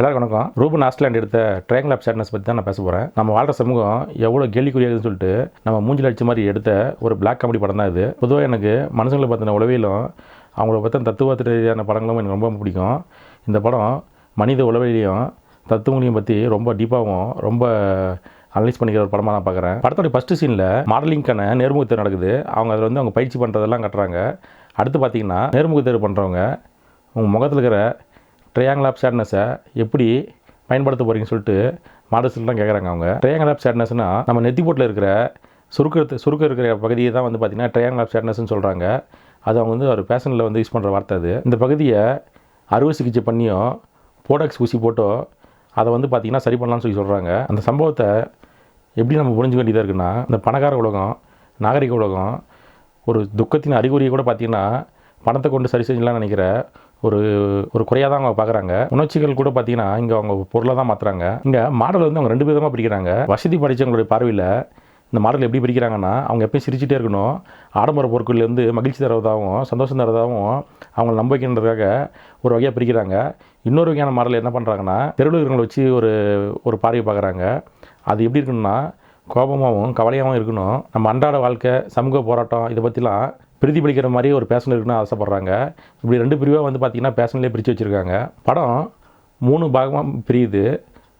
எல்லாருக்கும் வணக்கம். ரூபன் ஆஸ்ட்லாண்ட் எடுத்த ட்ரையங்கல் ஆஃப் சேட்னஸ் பற்றி தான் நான் பேச போகிறேன் நம்ம வாழ்கிற சமூகம் எவ்வளோ கேள்விக்குரியாதுன்னு சொல்லிட்டு நம்ம மூஞ்சில் அடிச்ச மாதிரி எடுத்த ஒரு பிளாக் காமெடி படம் தான் இது. பொதுவாக எனக்கு மனுஷங்களை பற்றின உளவியலும் அவங்கள பற்றின தத்துவத்து ரீதியான படங்களும் எனக்கு ரொம்ப பிடிக்கும். இந்த படம் மனித உளவியலையும் தத்துவங்களையும் பற்றி ரொம்ப டீப்பாகவும் ரொம்ப அனலைஸ் பண்ணிக்கிற ஒரு படமாக நான் பார்க்குறேன். படத்தோடைய ஃபஸ்ட்டு சீனில் மாடலிங்க்கான நேர்முக நடக்குது. அவங்க அதில் வந்து அவங்க பயிற்சி பண்ணுறதெல்லாம் கட்டுறாங்க. அடுத்து பார்த்தீங்கன்னா நேர்முக பண்ணுறவங்க உங்கள் முகத்தில் இருக்கிற ட்ரையாங்கிள் ஆஃப் சேட்னஸை எப்படி பயன்படுத்த போகிறீங்கன்னு சொல்லிட்டு மாடல்ஸ்லாம் கேட்குறாங்க அவங்க. ட்ரையாங்கிள் ஆஃப் சேட்னஸ்னால் நம்ம நெத்தி போட்டில் இருக்கிற சுருக்க சுருக்கம் இருக்கிற பகுதியை தான் வந்து பார்த்திங்கன்னா ட்ரையாங்கிள் ஆஃப் சேட்னஸ்னு சொல்கிறாங்க அது அவங்க வந்து ஒரு பேஷனில் வந்து யூஸ் பண்ணுற வார்த்தை அது. இந்த பகுதியை அறுவை சிகிச்சை பண்ணியோ போடாக்ஸ் ஊசி போட்டோ அதை வந்து பார்த்திங்கன்னா சரி பண்ணலாம்னு சொல்லி சொல்கிறாங்க அந்த சம்பவத்தை எப்படி நம்ம புரிஞ்சுக்க வேண்டியதாக இருக்குன்னா இந்த பணக்கார உலகம் நாகரிக உலகம் ஒரு துக்கத்தின் அறிகுறியை கூட பார்த்திங்கன்னா பணத்தை கொண்டு சரி செஞ்சலாம் நினைக்கிற ஒரு ஒரு குறையாக தான் அவங்க பார்க்குறாங்க. உணர்ச்சிகள் கூட பார்த்தீங்கன்னா இங்கே அவங்க பொருளை தான் மாற்றுறாங்க இங்கே மாடல் வந்து அவங்க ரெண்டு விதமாக பிரிக்கிறாங்க. வசதி படித்தவங்களுடைய பார்வையில் இந்த மாடல் எப்படி பிடிக்கிறாங்கன்னா அவங்க எப்பயும் சிரிச்சிட்டே இருக்கணும். ஆடம்பர பொருட்கள்லேருந்து மகிழ்ச்சி தரதாகவும் சந்தோஷம் தரதாகவும் அவங்களை நம்ப வைக்கின்றதுக்காக ஒரு வகையாக பிரிக்கிறாங்க. இன்னொரு வகையான மாடல் என்ன பண்ணுறாங்கன்னா தெருவில் இருக்கிறவங்களை வச்சு ஒரு ஒரு பார்வையை பார்க்குறாங்க. அது எப்படி இருக்கணும்னா கோபமாகவும் கவலையாகவும் இருக்கணும். நம்ம அன்றாட வாழ்க்கை சமூக போராட்டம் இதை பற்றிலாம் பிரதிபலிக்கிற மாதிரி ஒரு பேஷன் இருக்குன்னு ஆசைப்பட்றாங்க. இப்படி ரெண்டு பிரிவாக வந்து பார்த்திங்கன்னா பேஷன்லேயே பிரித்து வச்சுருக்காங்க. படம் மூணு பாகமாக பிரியுது.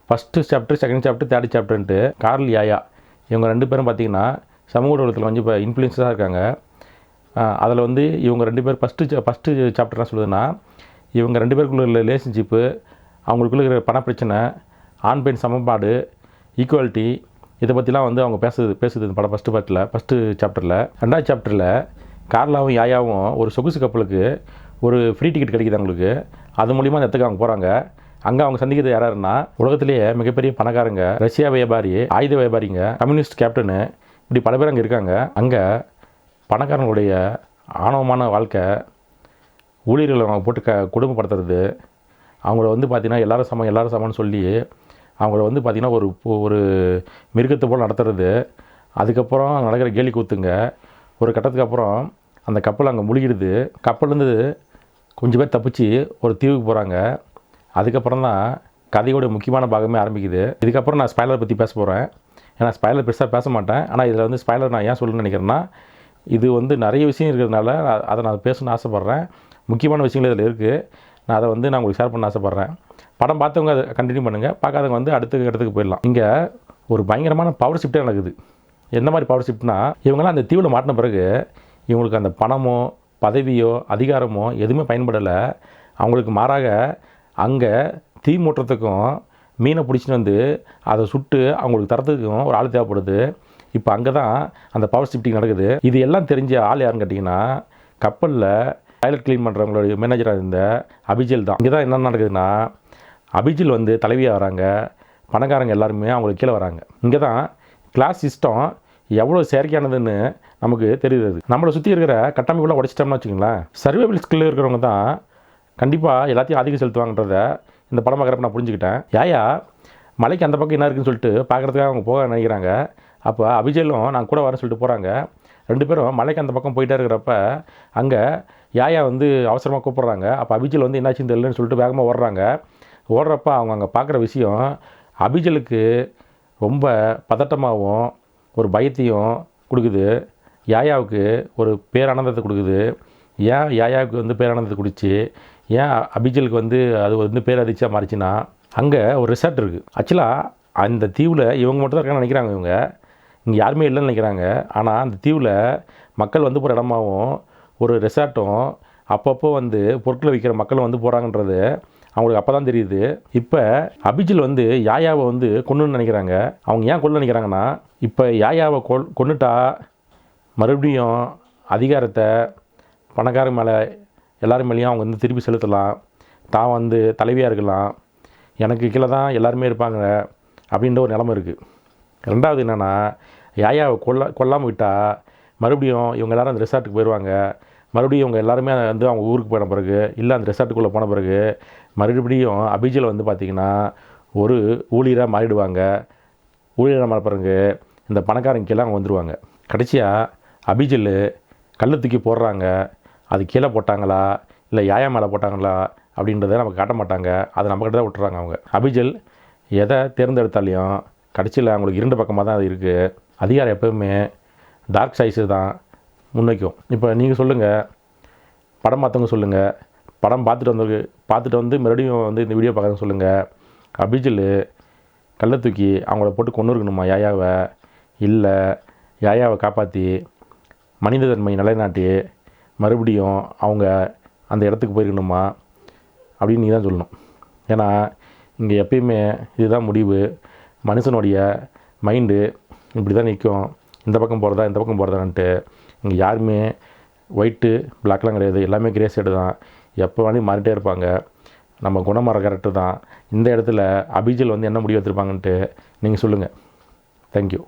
First chapter second chapter third சாப்டர்ன்ட்டு curl யாயா. இவங்க ரெண்டு பேரும் பார்த்திங்கன்னா சமூக ஊடகத்தில் வந்து இப்போ இன்ஃப்ளூயன்ஸாக இருக்காங்க. அதில் வந்து இவங்க ரெண்டு பேர் ஃபஸ்ட்டு ஃபஸ்ட்டு சாப்டர் என்ன சொல்லுதுன்னா இவங்க ரெண்டு பேருக்குள்ள உள்ள ரிலேஷன்ஷிப்பு அவங்களுக்குள்ள இருக்கிற பண பிரச்சனை ஆண் பெண் சமன்பாடு ஈக்குவாலிட்டி இதை பற்றிலாம் வந்து அவங்க பேசுது பேசுது இந்த படம் ஃபஸ்ட்டு பார்ட்டில் ஃபஸ்ட்டு சாப்டரில் ரெண்டாவது சாப்டரில் கார்லாவும் யாயாவும் ஒரு சொகுசு கப்பலுக்கு ஒரு ஃப்ரீ டிக்கெட் கிடைக்குது அவங்களுக்கு. அது மூலிமா அந்த இடத்துக்கு அவங்க போகிறாங்க அங்கே அவங்க சந்திக்கிறது யாராருன்னா உலகத்திலேயே மிகப்பெரிய பணக்காரங்க ரஷ்யா வியாபாரி ஆயுத வியாபாரிங்க கம்யூனிஸ்ட் கேப்டனு இப்படி பல பேர் அங்கே இருக்காங்க. அங்கே பணக்காரங்களுடைய ஆணவமான வாழ்க்கை ஊழியர்களை அவங்க போட்டு க குடும்பப்படுத்துறது அவங்கள வந்து பார்த்திங்கன்னா எல்லாரும் சமம் எல்லாரும் சமம்னு சொல்லி அவங்கள வந்து பார்த்திங்கன்னா ஒரு ஒரு மிருகத்தை போல் நடத்துறது. அதுக்கப்புறம் நடக்கிற கேலி கூத்துங்க. ஒரு கட்டத்துக்கு அப்புறம் அந்த கப்பல் அங்கே முழுகிடுது. கப்பல்லேருந்து கொஞ்சம் பேர் தப்பிச்சு ஒரு தீவுக்கு போகிறாங்க அதுக்கப்புறம் தான் கதையோட முக்கியமான பாகமே ஆரம்பிக்குது. இதுக்கப்புறம் நான் ஸ்பைலர் பற்றி பேச போகிறேன் ஏன்னா ஸ்பைலர் பெருசாக பேச மாட்டேன். ஆனால் இதில் வந்து ஸ்பைலர் நான் ஏன் சொல்லணும்னு நினைக்கிறேன்னா இது வந்து நிறைய விஷயம் இருக்கிறதுனால நான் அதை நான் பேசணும்னு ஆசைப்பட்றேன். முக்கியமான விஷயங்கள் இதில் இருக்குது நான் அதை வந்து நான் உங்களுக்கு ஷேர் பண்ண ஆசைப்பட்றேன். படம் பார்த்தவங்க அதை கண்டினியூ பண்ணுங்கள் பார்க்காதவங்க வந்து அடுத்த இடத்துக்கு போயிடலாம். இங்கே ஒரு பயங்கரமான பவர் ஷிஃப்ட்டே நடக்குது. எந்த மாதிரி பவர் ஷிஃப்ட்னா இவங்கெல்லாம் அந்த தீவில் மாட்டின பிறகு இவங்களுக்கு அந்த பணமோ பதவியோ அதிகாரமோ எதுவுமே பயன்படலை. அவங்களுக்கு மாறாக அங்கே தீ மூட்டுறதுக்கும் மீனை பிடிச்சின்னு வந்து அதை சுட்டு அவங்களுக்கு தரத்துக்கும் ஒரு ஆள் தேவைப்படுது. இப்போ அங்கே தான் அந்த பவர் ஷிஃப்டிங் நடக்குது. இது எல்லாம் தெரிஞ்ச ஆள் யாருன்னு கேட்டிங்கன்னா கப்பலில் டாய்லெட் க்ளீன் பண்ணுறவங்களுடைய மேனேஜராக இருந்த அபிஜில் தான். இங்கே தான் என்ன நடக்குதுன்னா அபிஜில் வந்து தலைவியாக வராங்க. பணக்காரங்க எல்லாருமே அவங்களுக்கு கீழே வராங்க. இங்கே தான் கிளாஸ் சிஸ்டம் எவ்வளோ செயற்கையானதுன்னு நமக்கு தெரியுது அது. நம்மளை சுற்றி இருக்கிற கட்டமைப்புலாம் உடைச்சிட்டோம்னு வச்சுக்கோங்களேன். சர்வேபிள் ஸ்கில் இருக்கிறவங்க தான் கண்டிப்பாக எல்லாத்தையும் அதிகம் செலுத்துவாங்கன்றத இந்த படம் பார்க்குறப்ப நான் புரிஞ்சுக்கிட்டேன். யாயா மலைக்கு அந்த பக்கம் என்ன இருக்குன்னு சொல்லிட்டு பார்க்குறதுக்காக அவங்க போக நினைக்கிறாங்க. அப்போ அபிஜயிலும் நான் கூட வரேன்னு சொல்லிட்டு போகிறாங்க ரெண்டு பேரும் மலைக்கு அந்த பக்கம் போயிட்டே இருக்கிறப்ப அங்கே யாயா வந்து அவசரமாக கூப்பிட்றாங்க. அப்போ அபிஜல் வந்து என்னாச்சுன்னு தெரியலன்னு சொல்லிட்டு வேகமாக ஓடுறாங்க. ஓடுறப்ப அவங்க அங்கே பார்க்குற விஷயம் அபிஜலுக்கு ரொம்ப பதட்டமாகவும் ஒரு பயத்தையும் கொடுக்குது. யாயாவுக்கு ஒரு பேரானந்தத்தை கொடுக்குது. ஏன் யாயாவுக்கு வந்து பேரானந்தத்தை குடிச்சு? ஏன் அபிஜலுக்கு வந்து அது வந்து பேரதிர்ச்சியாக மாறிச்சுன்னா அங்கே ஒரு ரிசார்ட் இருக்குது ஆக்சுவலாக அந்த தீவில் இவங்க மட்டும் தான் இருக்கான்னு நினைக்கிறாங்க இவங்க. இங்கே யாருமே இல்லைன்னு நினைக்கிறாங்க. ஆனால் அந்த தீவில் மக்கள் வந்து போகிற இடமாவும் ஒரு ரெசார்ட்டும் அப்பப்போ வந்து பொருட்களை விற்கிற மக்களும் வந்து போகிறாங்கன்றது அவங்களுக்கு அப்போ தான் தெரியுது. இப்போ அபிஜில் வந்து யாயாவை வந்து கொண்டுன்னு நினைக்கிறாங்க. அவங்க ஏன் கொல்ல நினைக்கிறாங்கன்னா இப்போ யாயாவை கொல் கொண்டுட்டா மறுபடியும் அதிகாரத்தை பணக்கார மேலே எல்லாரும் மேலேயும் அவங்க வந்து திருப்பி செலுத்தலாம். தான் வந்து தலைவியாக இருக்கலாம். எனக்கு கீழே தான் எல்லாருமே இருப்பாங்க அப்படின்ற ஒரு நிலமை இருக்குது ரெண்டாவது என்னென்னா யாயாவை கொல்ல கொல்லாமல் விட்டால் மறுபடியும் இவங்க எல்லோரும் அந்த ரிசார்ட்டுக்கு போயிடுவாங்க மறுபடியும் இவங்க எல்லாருமே வந்து அவங்க ஊருக்கு போன பிறகு இல்லை அந்த ரெசார்ட்டுக்குள்ளே போன பிறகு மறுபடியும் அபிஜியில் வந்து பார்த்திங்கன்னா ஒரு ஊழியராக மாறிடுவாங்க. ஊழியராக மாற பிறகு இந்த பணக்காரங்க கீழே அவங்க வந்துடுவாங்க கடைசியாக அபிஜில் கல் தூக்கி போடுறாங்க. அது கீழே போட்டாங்களா? இல்லை யாயா மேலே போட்டாங்களா? அப்படின்றத நமக்கு காட்ட மாட்டாங்க. அதை நம்மக்கிட்ட தான் விட்டுறாங்க அவங்க. அபிஜல் எதை தேர்ந்தெடுத்தாலையும் கடைசியில் அவங்களுக்கு இரண்டு பக்கமாக தான் அது இருக்குது அதிகாரம் எப்போவுமே டார்க் சைஸு தான். முன்வைக்கும். இப்போ நீங்கள் சொல்லுங்கள் படம் பார்த்தவங்க சொல்லுங்கள் படம் பார்த்துட்டு வந்தவங்க பார்த்துட்டு வந்து மறுபடியும் வந்து இந்த வீடியோ பார்க்குறவங்க சொல்லுங்கள் அபிஜில் கல்லை தூக்கி அவங்கள போட்டு கொண்டு இருக்கணுமா யாயாவை? இல்லை யாயாவை காப்பாற்றி மனித தன்மை நிலைநாட்டி மறுபடியும் அவங்க அந்த இடத்துக்கு போயிருக்கணுமா? அப்படின்னு நீ தான் சொல்லணும். ஏன்னா இங்கே எப்பயுமே இதுதான் முடிவு. மனுஷனுடைய மைண்டு இப்படி தான் நிற்கும் இந்த பக்கம் போகிறதா இந்த பக்கம் போகிறதான்ட்டு இங்கே யாருமே ஒயிட்டு பிளாக்லாம் கிடையாது. எல்லாமே கிரே சைடு தான். எப்போ வேணாலும் மாறிட்டே இருப்பாங்க. நம்ம குணமர கரெக்டு தான். இந்த இடத்துல அபிஜில் வந்து என்ன முடிவு எடுத்திருப்பாங்கன்ட்டு நீங்கள் சொல்லுங்கள் தேங்க்யூ